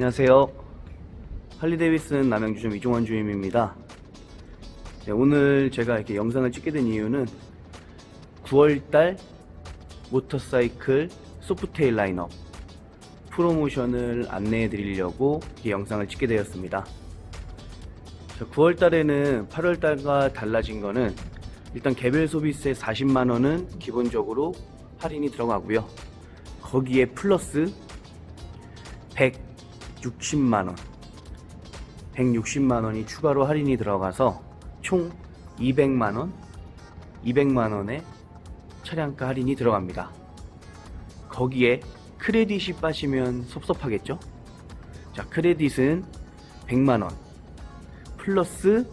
안녕하세요. 할리데이비슨 남양주점 이종환 주임입니다. 네, 오늘 제가 이렇게 영상을 찍게 된 이유는 9월달 모터사이클 소프테일 라인업 프로모션을 안내해 드리려고 이 영상을 찍게 되었습니다. 9월달에는 8월달과 달라진 거는 일단 개별 소비세 40만원은 기본적으로 할인이 들어가고요. 거기에 플러스 160만원. 160만원이 추가로 할인이 들어가서 총 200만원 200만원의 차량가 할인이 들어갑니다. 거기에 크레딧이 빠지면 섭섭하겠죠? 자 크레딧은 100만원. 플러스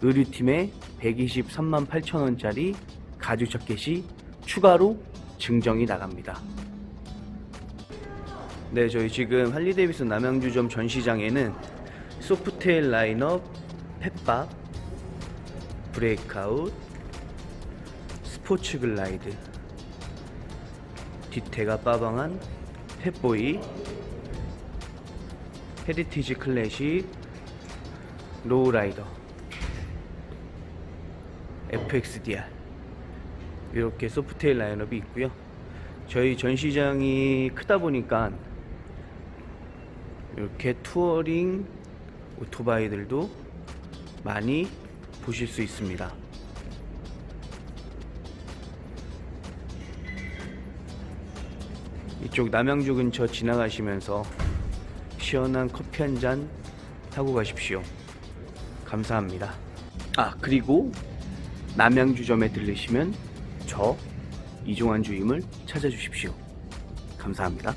의류팀에 123만 8천원짜리 가죽 자켓이 추가로 증정이 나갑니다 네, 저희 지금 할리 데이비슨 남양주점 전시장에는 소프테일 라인업, 펫밥, 브레이크아웃, 스포츠 글라이드, 뒤태가 빠방한 펫보이, 헤리티지 클래식, 로우라이더, FXDR 이렇게 소프테일 라인업이 있고요. 저희 전시장이 크다 보니까 이렇게 투어링 오토바이들도 많이 보실 수 있습니다. 이쪽 남양주 근처 지나가시면서 시원한 커피 한 잔 타고 가십시오. 감사합니다. 아, 그리고 남양주점에 들르시면 저 이종환 주임을 찾아주십시오. 감사합니다.